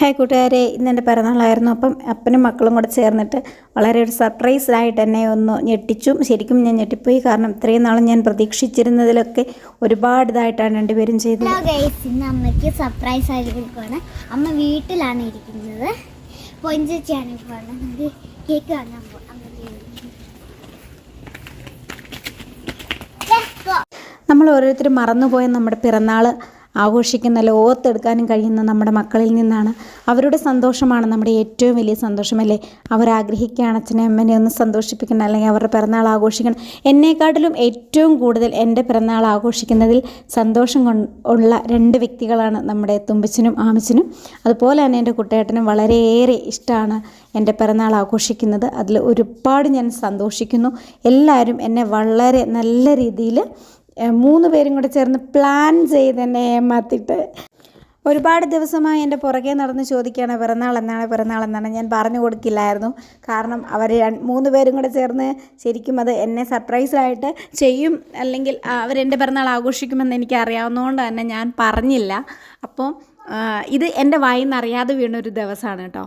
Hi കൂട്ടുകാരെ ഇന്ന് എന്റെ പിറന്നാളായിരുന്നു. അപ്പം അപ്പനും മക്കളും കൂടെ ചേർന്നിട്ട് വളരെ ഒരു സർപ്രൈസ് ആയിട്ട് എന്നെ ഒന്ന് ഞെട്ടിച്ചു. ശരിക്കും ഞാൻ ഞെട്ടിപ്പോയി. കാരണം ഇത്രയും നാളും ഞാൻ പ്രതീക്ഷിച്ചിരുന്നതിലൊക്കെ ഒരുപാട് ഇതായിട്ടാണ് രണ്ടുപേരും ചെയ്തത്. ഇന്ന് അമ്മയ്ക്ക് സർപ്രൈസ് കൊടുക്കുകയാണ് അമ്മ വീട്ടിലാണ് ഇരിക്കുന്നത്. പൊഞ്ചേച്ചിയാണ് കേക്ക് വാങ്ങാൻ നമ്മൾ ഓരോരുത്തരും മറന്നുപോയ നമ്മുടെ പിറന്നാൾ ആഘോഷിക്കുന്നല്ലോ ഓർത്തെടുക്കാനും കഴിയുന്ന നമ്മുടെ മക്കളിൽ നിന്നാണ്. അവരുടെ സന്തോഷമാണ് നമ്മുടെ ഏറ്റവും വലിയ സന്തോഷമല്ലേ അവർ ആഗ്രഹിക്കുകയാണ് അച്ഛനെ അമ്മനെ ഒന്ന് സന്തോഷിപ്പിക്കണം അല്ലെങ്കിൽ അവരുടെ പിറന്നാൾ ആഘോഷിക്കണം. എന്നെക്കാട്ടിലും ഏറ്റവും കൂടുതൽ എന്റെ പിറന്നാൾ ആഘോഷിക്കുന്നതിൽ സന്തോഷം ഉള്ള രണ്ട് വ്യക്തികളാണ് നമ്മുടെ തുമ്പച്ചനും ആമച്ചനും. അതുപോലെ തന്നെ എന്റെ കുട്ടേട്ടനും വളരെയേറെ ഇഷ്ടമാണ് എന്റെ പിറന്നാൾ ആഘോഷിക്കുന്നത്. അതിൽ ഒരുപാട് ഞാൻ സന്തോഷിക്കുന്നു. എല്ലാവരും എന്നെ വളരെ നല്ല രീതിയിൽ മൂന്ന് പേരും കൂടെ ചേർന്ന് പ്ലാൻ ചെയ്ത് തന്നെ ഏമാത്തിട്ട്. ഒരുപാട് ദിവസമായി എന്റെ പുറകെ നടന്ന് ചോദിക്കുകയാണ് പിറന്നാൾ എന്നാണ് പിറന്നാൾ എന്നാണ്. ഞാൻ പറഞ്ഞു കൊടുക്കില്ലായിരുന്നു കാരണം അവർ മൂന്ന് പേരും കൂടെ ചേർന്ന് ശരിക്കും അത് എന്നെ സർപ്രൈസായിട്ട് ചെയ്യും. അല്ലെങ്കിൽ അവരെന്റെ പിറന്നാൾ ആഘോഷിക്കുമെന്ന് എനിക്ക് അറിയാവുന്നതുകൊണ്ട് തന്നെ ഞാൻ പറഞ്ഞില്ല. അപ്പോൾ ഇത് എന്റെ വായിൽ നിന്ന് അറിയാതെ വീണൊരു ദിവസമാണ് കേട്ടോ.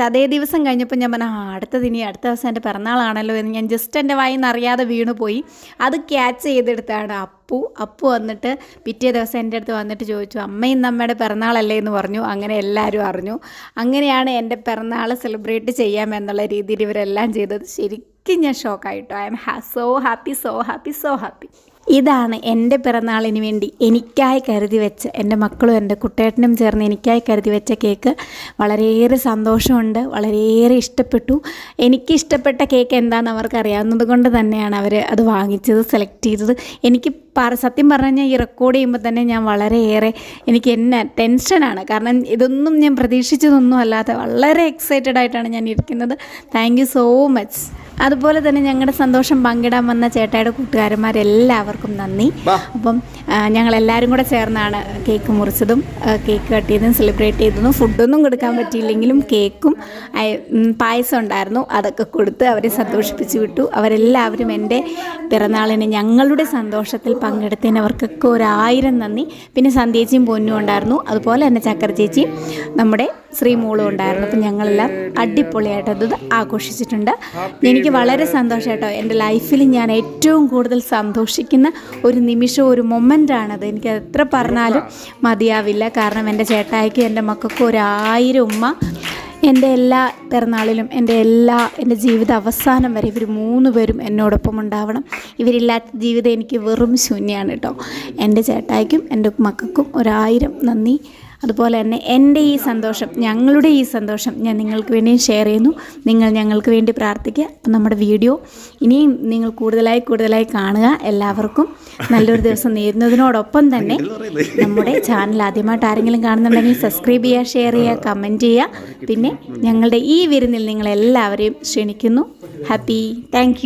അതേ ദിവസം കഴിഞ്ഞപ്പോൾ ഞാൻ പറഞ്ഞു ആ അടുത്തത് ഇനി അടുത്ത ദിവസം എന്റെ പിറന്നാളാണല്ലോ എന്ന് ഞാൻ ജസ്റ്റ് എന്റെ വായിൽ നിന്ന് അറിയാതെ വീണു പോയി അത് ക്യാച്ച് ചെയ്തെടുത്താണ് അപ്പു. അപ്പു വന്നിട്ട് പിറ്റേ ദിവസം എന്റെ അടുത്ത് വന്നിട്ട് ചോദിച്ചു അമ്മയും നമ്മുടെ പിറന്നാളല്ലേ എന്ന് പറഞ്ഞു. അങ്ങനെ എല്ലാവരും അറിഞ്ഞു. അങ്ങനെയാണ് എന്റെ പിറന്നാൾ സെലിബ്രേറ്റ് ചെയ്യാമെന്നുള്ള രീതിയിൽ ഇവരെല്ലാം ചെയ്തത്. ശരിക്കും ഞാൻ ഷോക്കായിട്ടോ. I'm so happy so happy so happy. ഇതാണ് എന്റെ പിറന്നാളിന് വേണ്ടി എനിക്കായി കരുതി വെച്ച് എന്റെ മക്കളും എന്റെ കുട്ടേട്ടനും ചേർന്ന് എനിക്കായി കരുതി വെച്ച കേക്ക്. വളരെയേറെ സന്തോഷമുണ്ട് വളരെയേറെ ഇഷ്ടപ്പെട്ടു. എനിക്ക് ഇഷ്ടപ്പെട്ട കേക്ക് എന്താണെന്ന് അവർക്ക് അറിയാവുന്നത് കൊണ്ട് തന്നെയാണ് അവർ അത് വാങ്ങിച്ചത് സെലക്ട് ചെയ്തത്. എനിക്ക് പറ സത്യം പറഞ്ഞാൽ ഈ റെക്കോർഡ് ചെയ്യുമ്പോൾ തന്നെ ഞാൻ വളരെയേറെ എനിക്ക് എന്നെ ടെൻഷനാണ് കാരണം ഇതൊന്നും ഞാൻ പ്രതീക്ഷിച്ചതൊന്നും അല്ലാതെ വളരെ എക്സൈറ്റഡ് ആയിട്ടാണ് ഞാൻ ഇരിക്കുന്നത്. താങ്ക് സോ മച്ച് അതുപോലെ തന്നെ ഞങ്ങളുടെ സന്തോഷം പങ്കിടാൻ വന്ന ചേട്ടായുടെ കൂട്ടുകാരന്മാരെല്ലാവർക്കും നന്ദി. അപ്പം ഞങ്ങൾ ഞങ്ങളെല്ലാവരും കൂടെ ചേർന്നാണ് കേക്ക് മുറിച്ചതും കേക്ക് കട്ട് ചെയ്തതും സെലിബ്രേറ്റ് ചെയ്തതും. ഫുഡൊന്നും കൊടുക്കാൻ പറ്റിയില്ലെങ്കിലും കേക്കും പായസം ഉണ്ടായിരുന്നു. അതൊക്കെ കൊടുത്ത് അവരെ സന്തോഷിപ്പിച്ചു വിട്ടു. അവരെല്ലാവരും എന്റെ പിറന്നാളിന് ഞങ്ങളുടെ സന്തോഷത്തിൽ പങ്കെടുത്തതിന് അവർക്കൊക്കെ ഒരായിരം നന്ദി. പിന്നെ സന്ധ്യേച്ചിയും പൊന്നും ഉണ്ടായിരുന്നു. അതുപോലെ തന്നെ ചക്കര ചേച്ചിയും നമ്മുടെ ശ്രീമോളും ഉണ്ടായിരുന്നു. അപ്പം ഞങ്ങളെല്ലാം അടിപൊളിയായിട്ട് അത് ആഘോഷിച്ചിട്ടുണ്ട്. എനിക്ക് വളരെ സന്തോഷം കേട്ടോ എന്റെ ലൈഫിൽ ഞാൻ ഏറ്റവും കൂടുതൽ സന്തോഷിക്കുന്ന ഒരു നിമിഷം ഒരു മൊമെന്റാണത്. എനിക്ക് എത്ര പറഞ്ഞാലും മതിയാവില്ല. കാരണം എന്റെ ചേട്ടായിക്ക് എന്റെ മക്കൾക്ക് ഒരായിരം ഉമ്മ. എന്റെ എല്ലാ പിറന്നാളിലും എന്റെ എല്ലാ എന്റെ ജീവിത അവസാനം വരെ ഇവർ മൂന്ന് പേരും എന്നോടൊപ്പം ഉണ്ടാവണം. ഇവരില്ലാത്ത ജീവിതം എനിക്ക് വെറും ശൂന്യമാണ് കേട്ടോ. എന്റെ ചേട്ടായിക്കും എന്റെ മക്കൾക്കും ഒരായിരം നന്ദി. അതുപോലെ തന്നെ എന്റെ ഈ സന്തോഷം ഞങ്ങളുടെ ഈ സന്തോഷം ഞാൻ നിങ്ങൾക്ക് വേണ്ടി ഷെയർ ചെയ്യുന്നു. നിങ്ങൾ ഞങ്ങൾക്ക് വേണ്ടി പ്രാർത്ഥിക്കുക. അപ്പം നമ്മുടെ വീഡിയോ ഇനിയും നിങ്ങൾ കൂടുതലായി കൂടുതലായി കാണുക എല്ലാവർക്കും. നല്ലൊരു ദിവസം നേരുന്നതിനോടൊപ്പം തന്നെ നമ്മുടെ ചാനൽ ആദ്യമായിട്ട് ആരെങ്കിലും കാണുന്നുണ്ടെങ്കിൽ സബ്സ്ക്രൈബ് ചെയ്യുക ഷെയർ ചെയ്യുക കമന്റ് ചെയ്യുക. പിന്നെ ഞങ്ങളുടെ ഈ വിരുന്നിൽ നിങ്ങളെല്ലാവരെയും ക്ഷണിക്കുന്നു. Happy thank